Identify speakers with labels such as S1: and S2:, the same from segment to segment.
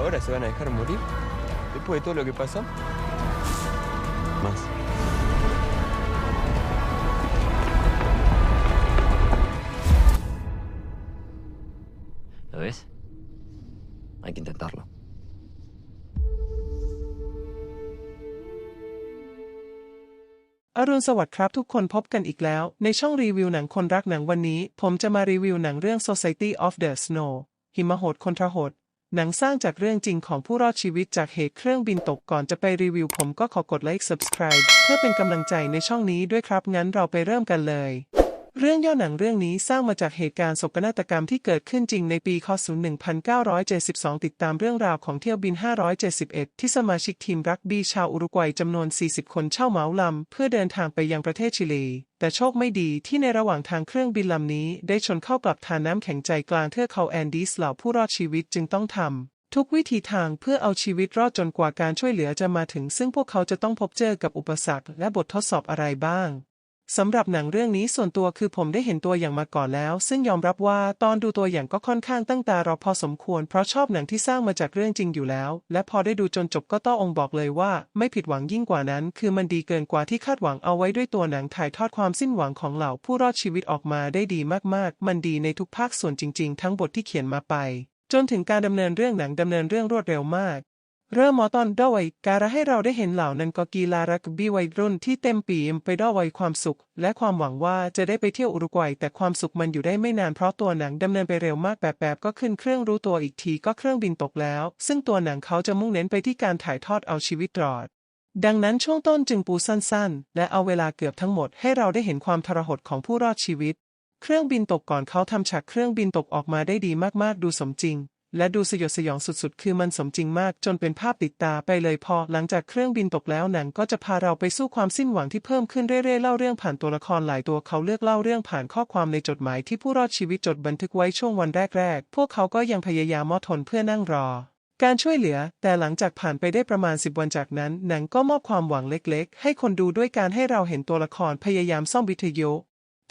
S1: Ahora se van a dejar morir. Después de todo lo que pasó. Más.
S2: ¿Lo ves? Hay que intentarlo.
S3: อรุณสวัสดิ์ครับทุกคนพบกันอีกแล้ว ในช่องรีวิวหนังคนรักหนังวันนี้ ผมจะมารีวิวหนังเรื่อง Society of the Snow หิมะโหดคนทรหด หนังสร้างจากเรื่องจริงของผู้รอดชีวิตจากเหตุเครื่องบินตกก่อนจะไปรีวิวผมก็ขอกดไลค์ Subscribe เพื่อเป็นกำลังใจในช่องนี้ด้วยครับงั้นเราไปเริ่มกันเลย เรื่องย่อหนังเรื่องนี้สร้างมาจากเหตุการณ์โศกนาฏกรรมที่เกิดขึ้นจริงในปีคศ 1972 ติดตามเรื่องราวของเที่ยวบิน 571 ที่สมาชิกทีมรักบี้ชาวอุรุกวัยจำนวน 40 คนเช่าเหมาลำ เพื่อเดินทางไปยังประเทศชิลี แต่โชคไม่ดีที่ในระหว่างทางเครื่องบินลำนี้ ได้ชนเข้ากับทานน้ำแข็งใจกลางเทือกเขาแอนดีสเหล่าผู้รอดชีวิตจึงต้องทำทุกวิธีทางเพื่อเอาชีวิตรอดจนกว่าการช่วยเหลือจะมาถึง ซึ่งพวกเขาจะต้องพบเจอกับอุปสรรคและบททดสอบอะไรบ้าง สำหรับหนังเรื่องนี้ส่วนตัวคือผมได้เห็นตัวอย่างมาก่อนแล้ว ซึ่งยอมรับว่าตอนดูตัวอย่างก็ค่อนข้างตั้งตารอพอสมควร เพราะชอบหนังที่สร้างมาจากเรื่องจริงอยู่แล้ว และพอได้ดูจนจบก็ต้ององบอกเลยว่า ไม่ผิดหวังยิ่งกว่านั้น คือมันดีเกินกว่าที่คาดหวังเอาไว้ด้วยตัวหนังถ่ายทอดความสิ้นหวังของเหล่าผู้รอดชีวิตออกมาได้ดีมากๆ มันดีในทุกภาคส่วนจริง ๆ ทั้งบทที่เขียนมาไปจนถึงการดำเนินเรื่องหนังดำเนินเรื่องรวดเร็วมาก เริ่มมอตอนด้วยการให้เราได้เห็นเหล่านันกกีฬารักบี้วัยรุ่นที่เต็มปีมไปด้วยวัยความสุข และความหวังว่าจะได้ไปเที่ยวอุรุกวัยแต่ความสุขมันอยู่ได้ไม่นานเพราะตัวหนังดำเนินไปเร็วมากแบบแบบก็ขึ้นเครื่องรู้ตัวอีกทีก็เครื่องบินตกแล้ว ซึ่งตัวหนังเขาจะมุ่งเน้นไปที่การถ่ายทอดเอาชีวิตรอด ดังนั้นช่วงต้นจึงปูสั้นๆ และเอาเวลาเกือบทั้งหมดให้เราได้เห็นความทรหดของผู้รอดชีวิต เครื่องบินตกก่อนเขาทำฉากเครื่องบินตกออกมาได้ดีมากๆ ดูสมจริง และดูสยดสยองสุดๆ คือมันสมจริงมากจนเป็นภาพติดตาไปเลยพอ หลังจากเครื่องบินตกแล้วหนังก็จะพาเราไปสู้ความสิ้นหวังที่เพิ่มขึ้นเรื่อยๆ เล่าเรื่องผ่านตัวละครหลายตัวเขาเลือกเล่าเรื่องผ่านข้อความในจดหมายที่ผู้รอดชีวิตจดบันทึกไว้ช่วงวันแรกๆ พวกเขาก็ยังพยายามมอดทนเพื่อนั่งรอ การช่วยเหลือ แต่หลังจากผ่านไปได้ประมาณ 10 วันจากนั้น หนังก็มอบความหวังเล็กๆ ให้คนดูด้วยการให้เราเห็นตัวละครพยายามซ่อมวิทยุ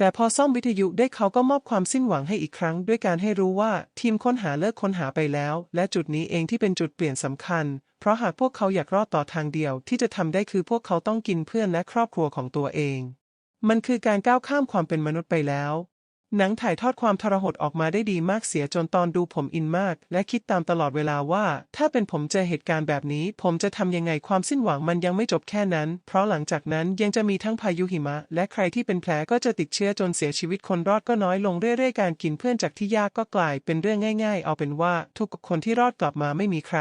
S3: แต่พอซ่อมวิทยุได้เขาก็มอบความสิ้นหวังให้อีกครั้ง ด้วยการให้รู้ว่าทีมค้นหาเลิกค้นหาไปแล้ว และจุดนี้เองที่เป็นจุดเปลี่ยนสำคัญ เพราะหากพวกเขาอยากรอดต่อทางเดียว ที่จะทำได้คือพวกเขาต้องกินเพื่อนและครอบครัวของตัวเอง มันคือการก้าวข้ามความเป็นมนุษย์ไปแล้ว หนังถ่ายทอดความทรหดออกมาได้ดีมากเสียจนตอนดูผมอินมาก และคิดตามตลอดเวลาว่า ถ้าเป็นผมเจอเหตุการณ์แบบนี้ ผมจะทำยังไงความสิ้นหวังมันยังไม่จบแค่นั้น เพราะหลังจากนั้นยังจะมีทั้งพายุหิมะ และใครที่เป็นแผลก็จะติดเชื้อจนเสียชีวิตคนรอดก็น้อยลงเรื่อยๆการกินเพื่อนจากที่ยากก็กลายเป็นเรื่องง่าย ๆ เอาเป็นว่า ทุกคนที่รอดกลับมาไม่มีใคร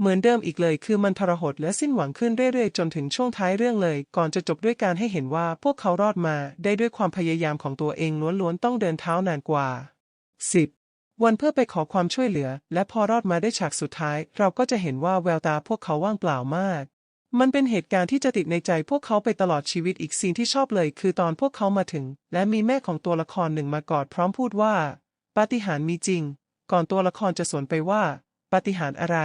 S3: เหมือนเดิมอีกเลยคือมันทรหดและสิ้นหวังขึ้นเรื่อยๆ จนถึงช่วงท้ายเรื่องเลย ก่อนจะจบด้วยการให้เห็นว่าพวกเขารอดมาได้ด้วยความพยายามของตัวเองล้วนๆต้องเดินเท้านานกว่า 10. วันเพื่อไปขอความช่วยเหลือ และพอรอดมาได้ฉากสุดท้าย เราก็จะเห็นว่าแววตาพวกเขาว่างเปล่ามาก มันเป็นเหตุการณ์ที่จะติดในใจพวกเขาไปตลอดชีวิตอีกซีนที่ชอบเลย คือตอนพวกเขามาถึง และมีแม่ของตัวละครหนึ่งมากอดพร้อมพูดว่าปาฏิหาริย์มีจริง ก่อนตัวละครจะสวนไปว่าปาฏิหาริย์อะไร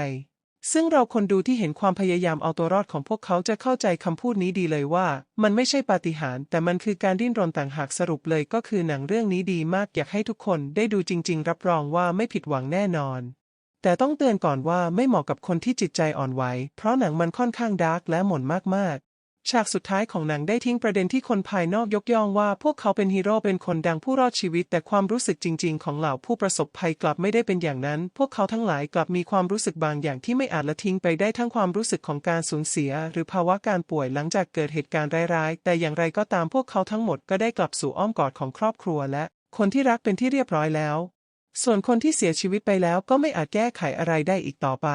S3: ซึ่งเราคนดูที่เห็นความพยายามเอาตัวรอดของพวกเขาจะเข้าใจคำพูดนี้ดีเลยว่า มันไม่ใช่ปาฏิหาริย์แต่มันคือการดิ้นรนต่างหากสรุปเลยก็คือหนังเรื่องนี้ดีมากอยากให้ทุกคนได้ดูจริง ๆ รับรองว่าไม่ผิดหวังแน่นอน แต่ต้องเตือนก่อนว่าไม่เหมาะกับคนที่จิตใจอ่อนไหวเพราะหนังมันค่อนข้างดาร์กและหม่นมากๆ ฉากสุดท้ายของหนังได้ทิ้งประเด็นที่คนภายนอกยกย่องว่าพวกเขาเป็นฮีโร่เป็นคนดังผู้รอดชีวิต แต่ความรู้สึกจริง ๆ ของเหล่าผู้ประสบภัยกลับไม่ได้เป็นอย่างนั้น พวกเขาทั้งหลายกลับมีความรู้สึกบางอย่างที่ไม่อาจละทิ้งไปได้ทั้งความรู้สึกของการสูญเสีย หรือภาวะการป่วยหลังจากเกิดเหตุการณ์ร้ายๆ แต่อย่างไรก็ตามพวกเขาทั้งหมดก็ได้กลับสู่อ้อมกอดของครอบครัวและ คนที่รักเป็นที่เรียบร้อยแล้ว ส่วนคนที่เสียชีวิตไปแล้วก็ไม่อาจแก้ไขอะไรได้อีกต่อไป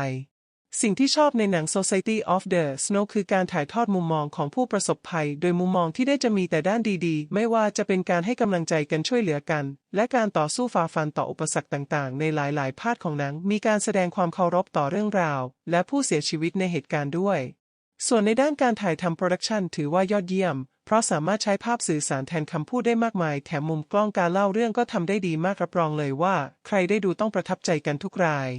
S3: สิ่งที่ชอบในหนัง Society of the Snow คือการถ่ายทอดมุมมองของผู้ประสบภัย โดยมุมมองที่ได้จะมีแต่ด้านดีๆ ไม่ว่าจะเป็นการให้กำลังใจกันช่วยเหลือกัน และการต่อสู้ฝ่าฟันต่ออุปสรรคต่างๆ ในหลายๆพาร์ทของหนัง มีการแสดงความเคารพต่อเรื่องราว และผู้เสียชีวิตในเหตุการณ์ด้วย ส่วนในด้านการถ่ายทำโปรดักชันถือว่ายอดเยี่ยม เพราะสามารถใช้ภาพสื่อสารแทนคำพูดได้มากมาย แถมมุมกล้องการเล่าเรื่องก็ทำได้ดีมากรับรองเลยว่า ใครได้ดูต้องประทับใจกันทุกราย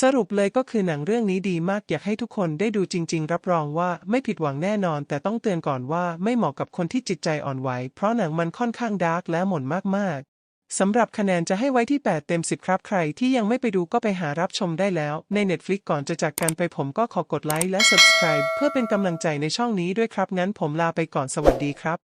S3: สรุปเลยก็คือหนังเรื่องนี้ดีมากอยากให้ทุกคนได้ดูจริง ๆ รับรองว่าไม่ผิดหวังแน่นอน แต่ต้องเตือนก่อนว่าไม่เหมาะกับคนที่จิตใจอ่อนไหว เพราะหนังมันค่อนข้างดาร์กและหม่นมากๆสำหรับคะแนนจะให้ไว้ที่ 8 เต็ม 10 ครับใครที่ยังไม่ไปดูก็ไปหารับชมได้แล้ว ใน Netflix ก่อนจะจากกันไปผมก็ขอกดไลค์และ Subscribe เพื่อเป็นกำลังใจในช่องนี้ด้วยครับงั้นผมลาไปก่อนสวัสดีครับ